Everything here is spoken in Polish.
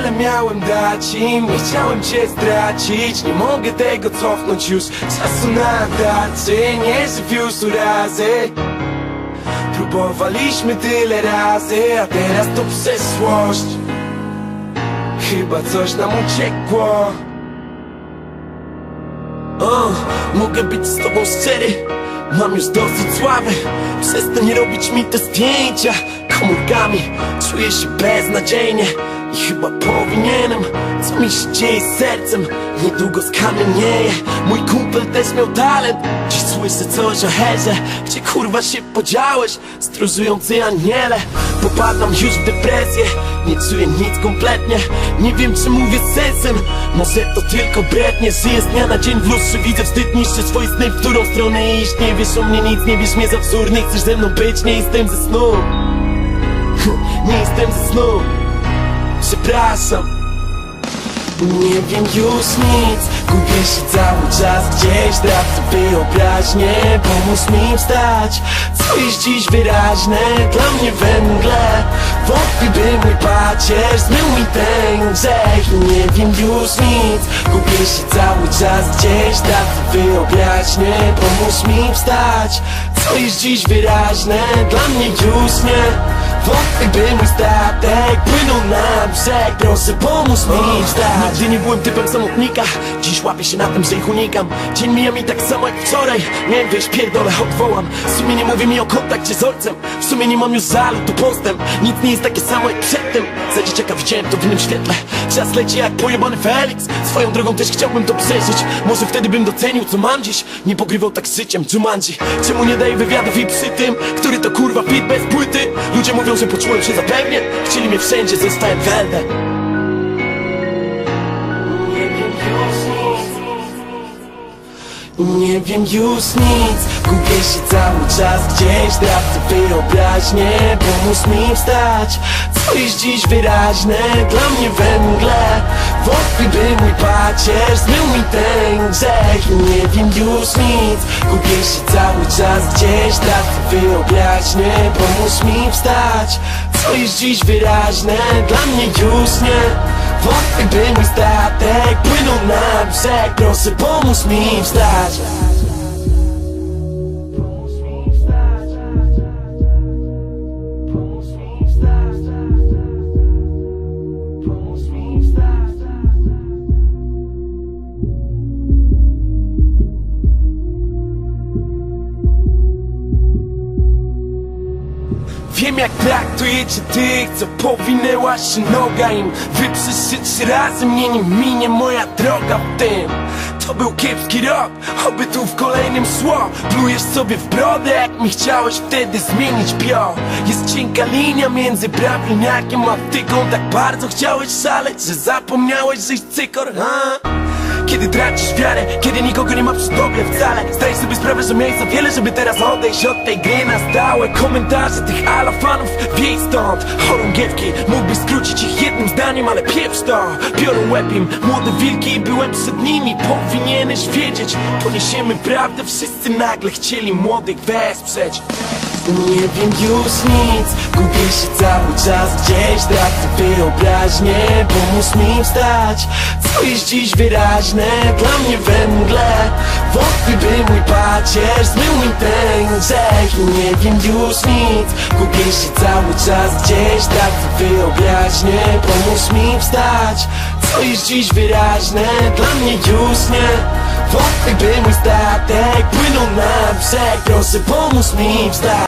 wiele miałem dać im Nie chciałem cię zdradzić Nie mogę tego cofnąć już. Czasu na dacy Nie żyw już urazy. Próbowaliśmy tyle razy A teraz to przeszłość. Chyba coś nam uciekło. O, Mogę być z tobą szczery. Mam już dosyć sławy. Przestań robić mi te zdjęcia Komórkami. Czuję się beznadziejnie I chyba powinienem Co mi się dzieje z sercem. Niedługo skamienieje Mój kumpel też miał talent. Dziś słyszę coś o herze Gdzie kurwa się podziałeś. Stróżujący aniele Popadam już w depresję. Nie czuję nic kompletnie Nie wiem czy mówię z sensem. Może to tylko brednie Żyję z dnia na dzień w lustrze. Widzę wstyd, niszczę swoje sny W którą stronę iść. Nie wiesz o mnie nic, nie wiesz mnie za wzór. Nie chcesz ze mną być, nie jestem ze snu. Nie jestem ze snu Nie wiem już nic Gubię się cały czas gdzieś Tracę wyobraźnię Pomóż mi wstać. Co jest dziś wyraźne Dla mnie we mgle Wątpię by mój pacierz Zmył mi ten grzech. Nie wiem już nic Gubię się cały czas gdzieś Tracę wyobraźnię Pomóż mi wstać. Co jest dziś wyraźne Dla mnie już nie Wątpię by mój statek Płynął na brzeg Proszę pomóż mi wstać. Nigdy nie byłem typem samotnika Dziś łapię się na tym, że ich unikam. Dzień mija mi tak samo jak wczoraj Miałem wyjść, pierdolę, odwołam. W sumie nie mówi mi o kontakcie z ojcem W sumie nie mam już żalu, to postęp Nic nie jest takie samo jak przedtem. Za dzieciaka widziałem to w innym świetle. Czas leci jak pojebany Felix. Swoją drogą też chciałbym to przeżyć. Może wtedy bym docenił co mam dziś. Nie pogrywał tak z życiem Jumanji. Czemu nie daje wywiadów i przy tym Który to kurwa fit bez płyty Ludzie mówią, że poczułem się zapewnie. Chcieli mnie wszędzie, zostałem weldem Nie wiem już nic. Gubię się cały czas gdzieś. Tracę wyobraźnię Pomóż mi wstać. Co jest dziś wyraźne Dla mnie we mgle. Wątpię by mój pacierz Zmył mi ten grzech. Nie wiem już nic. Gubię się cały czas gdzieś. Tracę wyobraźnię Pomóż mi wstać. Co jest dziś wyraźne Dla mnie już nie Wątpię by mój statek Płynął na brzeg Proszę pomóż mi wstać Wiem jak traktujecie tych, co powinęła się noga im się trzy razy, mnie nie minie moja droga w tym. To był kiepski rok, oby tu w kolejnym szło Plujesz sobie w brodę, jak mi chciałeś wtedy zmienić pio. Jest cienka linia między prawilniakiem a wtyką Tak bardzo chciałeś szaleć, że zapomniałeś żyć cykor, ha? Kiedy tracisz wiarę, kiedy nikogo nie ma przy tobie wcale Zdajesz sobie sprawę, że miałeś za wiele, żeby teraz odejść od tej gry na stałe. Komentarze tych alafanów, wiej stąd. Chorągiewki, mógłbyś skrócić ich jednym zdaniem, ale pieprz to. Biorą łeb im, młode wilki, byłem przed nimi Powinieneś wiedzieć, poniesiemy prawdę Wszyscy nagle chcieli młodych wesprzeć nie wiem już nic. Gubię się cały czas gdzieś Tracę wyobraźnię Pomóż mi wstać. Co jest dziś wyraźne Dla mnie we mgle? By mój pacierz Zmył mi ten grzech Nie wiem już nic. Gubię się cały czas gdzieś Tracę wyobraźnię Pomóż mi wstać. Co jest dziś wyraźne Dla mnie już nie? Wątpię by mój statek Płynął na brzeg Proszę pomóż mi wstać